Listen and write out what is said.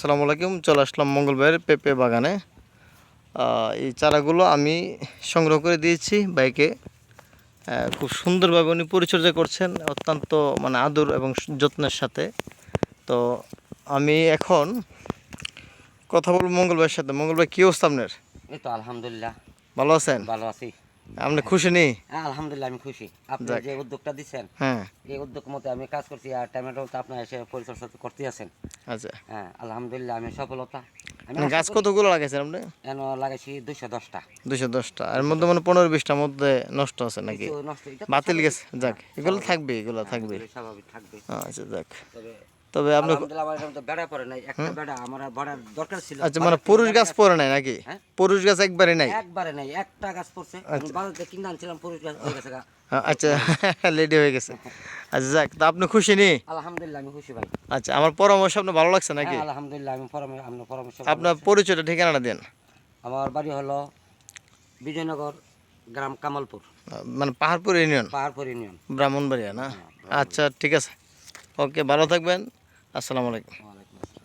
আসসালামু আলাইকুম চলে আসলাম মঙ্গলবার পেঁপে বাগানে। এই চারাগুলো আমি সংগ্রহ করে দিয়েছি বাইকে। খুব সুন্দরভাবে উনি পরিচর্যা করছেন অত্যন্ত মানে আদর এবং যত্নের সাথে। তো আমি এখন কথা বলব মঙ্গলবার সাথে। মঙ্গলবার কী অবস্থা আপনার? এই তো আলহামদুলিল্লাহ। ভালো আছেন? ভালো আছি। আপনি খুশি নেই হ্যাঁ আলহামদুলিল্লাহ আমি খুশি। আপনি যে উদ্যোগটা দিচ্ছেন হ্যাঁ। এই উদ্যোগ মতে আমি কাজ করছি আর টমেটো তো আপনার এসে পরিচর্যা করতে আছেন। আচ্ছা। হ্যাঁ আলহামদুলিল্লাহ আমি সফলতা। গাছ কতগুলো লাগাইছেন আপনি? এন লাগাইছি দুশো দশটা। দুশো দশটা। এর মধ্যে মানে পনেরো বিশটার মধ্যে নষ্ট আছে নাকি? বাতিল গেছে। যাক এগুলো থাকবে এগুলো থাকবে। স্বাভাবিক থাকবে। আচ্ছা যাক। তবে তবে আপনি আমার এরকম বেড়া পড়ে নাই বেড়া আমার আর দরকার ছিল। আচ্ছা মানে পুরুষ গাছ পরে নাই নাকি? হ্যাঁ? পুরুষ গাছ একবারে নাই? একবারে নাই একটা গাছ পড়ছে। আমি বাজারে কিনে আনছিলাম পুরুষ গাছ হয়ে গেছে হ্যাঁ, আচ্ছা লেডি হয়ে গেছে। আচ্ছা যাক তা আপনি খুশি নি? আলহামদুলিল্লাহ আমি খুশি ভাই। আচ্ছা আমার পরামর্শ আপনার ভালো লাগছে নাকি? হ্যাঁ, আলহামদুলিল্লাহ আমি পরামর্শ আপনার পরামর্শ আপনার পরিচয়টা ঠিকানাটা দেন। আমার বাড়ি হলো বিজয়নগর গ্রাম কামালপুর। মানে পাহাড়পুর ইউনিয়ন? পাহাড়পুর ইউনিয়ন। ব্রাহ্মণবাড়িয়া না? আচ্ছা ঠিক আছে। ওকে ভালো থাকবেন। আসসালামু আলাইকুম।